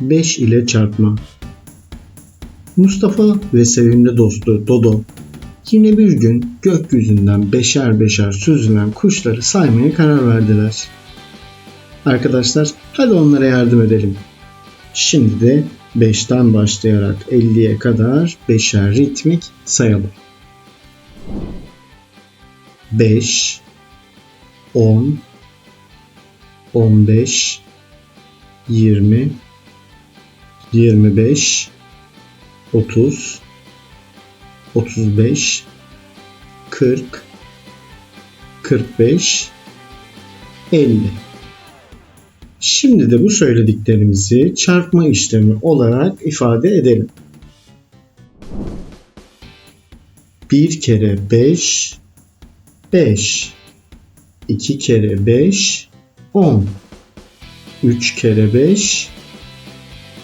5 ile çarpma. Mustafa ve sevimli dostu Dodo yine bir gün gökyüzünden beşer beşer süzülen kuşları saymaya karar verdiler. Arkadaşlar hadi onlara yardım edelim. Şimdi de 5'ten başlayarak 50'ye kadar beşer ritmik sayalım. 5 10 15 20 25 30 35 40 45 50 Şimdi de bu söylediklerimizi çarpma işlemi olarak ifade edelim. 1 kere 5 5 2 kere 5 10 3 kere 5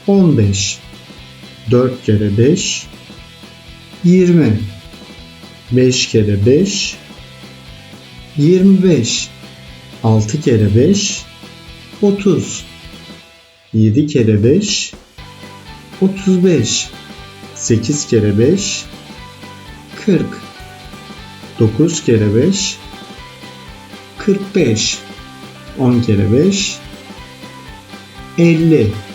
15 4 kere 5 20 5 kere 5 25 6 kere 5 30 7 kere 5 35 8 kere 5 40 9 kere 5 45 10 kere 5 50